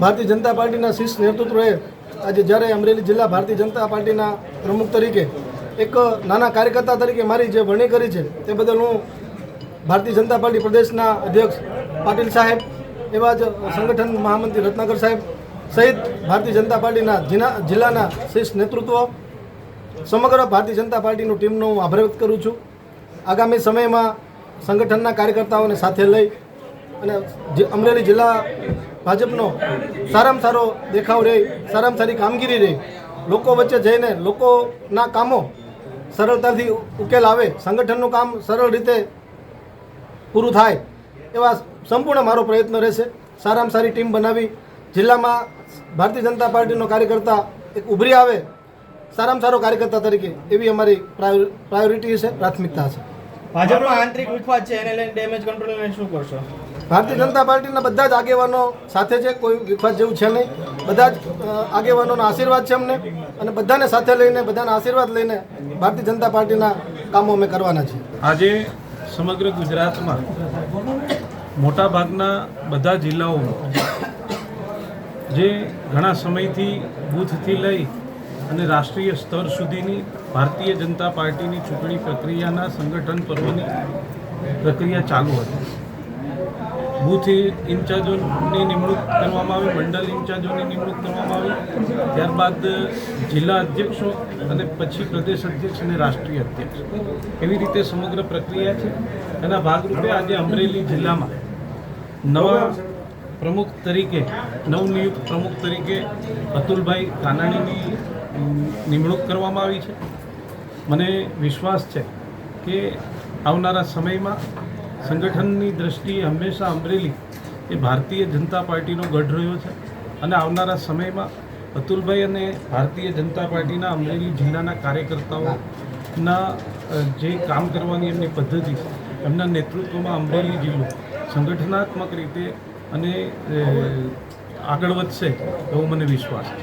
ભારતીય જનતા પાર્ટીના શીર્ષ નેતૃત્વએ આજે જ્યારે અમરેલી જિલ્લા ભારતીય જનતા પાર્ટીના પ્રમુખ તરીકે એક નાના કાર્યકર્તા તરીકે મારી જે વરણી કરી છે, તે બદલ હું ભારતીય જનતા પાર્ટી પ્રદેશના અધ્યક્ષ પાટીલ સાહેબ એવા જ સંગઠન મહામંત્રી રત્નાકર સાહેબ સહિત ભારતીય જનતા પાર્ટીના જિલ્લા જિલ્લાના શીર્ષ નેતૃત્વ સમગ્ર ભારતીય જનતા પાર્ટીનું ટીમનો હું આભાર વ્યક્ત કરું છું. આગામી સમયમાં સંગઠનના કાર્યકર્તાઓને સાથે લઈ અને જે- અમરેલી જિલ્લા ભાજપનો સારામાં સારો દેખાવ રહે, સારામાં સારી કામગીરી રહે, લોકો વચ્ચે જઈને લોકોના કામો સરળતાથી ઉકેલ આવે, સંગઠનનું કામ સરળ રીતે પૂરું થાય, એવા સંપૂર્ણ મારો પ્રયત્ન રહેશે. સારામાં સારી ટીમ બનાવી, જિલ્લામાં ભારતીય જનતા પાર્ટીનો કાર્યકર્તા એક ઉભરી આવે, સારામાં સારો કાર્યકર્તા તરીકે, એવી અમારી પ્રાયો- પ્રાયોરિટી છે, પ્રાથમિકતા છે. ભાજપનો આંતરિક વિખવાદ છે, એને લઈને ડેમેજ કંટ્રોલ શું કરશો? ભારતીય જનતા પાર્ટીના બધા જ આગેવાનો સાથે છે, કોઈ વિખવાદ જેવું છે નહીં. બધા જ આગેવાનોનો આશીર્વાદ છે અમને અને બધાને સાથે લઈને, બધાના આશીર્વાદ લઈને ભારતીય જનતા પાર્ટીના કામો અમે કરવાના છીએ. આજે સમગ્ર ગુજરાતમાં મોટાભાગના બધા જિલ્લાઓમાં જે ઘણા સમયથી બૂથથી લઈ અને રાષ્ટ્રીય સ્તર સુધીની ભારતીય જનતા પાર્ટીની ચૂંટણી પ્રક્રિયાના સંગઠન પર્વની પ્રક્રિયા ચાલુ હતી. બૂથ ઇન્ચાર્જોની નિમણૂક કરવામાં આવી મંડળ ઇન્ચાર્જોની નિમણૂક કરવામાં આવી. ત્યારબાદ જિલ્લા અધ્યક્ષો અને પછી પ્રદેશ અધ્યક્ષ અને રાષ્ટ્રીય અધ્યક્ષ. એવી રીતે સમગ્ર પ્રક્રિયા છે. એના ભાગરૂપે આજે અમરેલી જિલ્લામાં નવા પ્રમુખ તરીકે, નવનિયુક્ત પ્રમુખ તરીકે અતુલભાઈ કાનાણીની નિમણૂક કરવામાં આવી છે. મને વિશ્વાસ છે કે આવનારા સમયમાં સંગઠનની દ્રષ્ટિએ હંમેશા અમરેલી એ ભારતીય જનતા પાર્ટીનો ગઢ રહ્યો છે. અને આવનારા સમયમાં અતુલભાઈ અને ભારતીય જનતા પાર્ટીના અમરેલી જિલ્લાના કાર્યકર્તાઓના જે કામ કરવાની એમની પદ્ધતિ એમના નેતૃત્વમાં અમરેલી જિલ્લો સંગઠનાત્મક રીતે અને આગળ વધશે એવો મને વિશ્વાસ છે.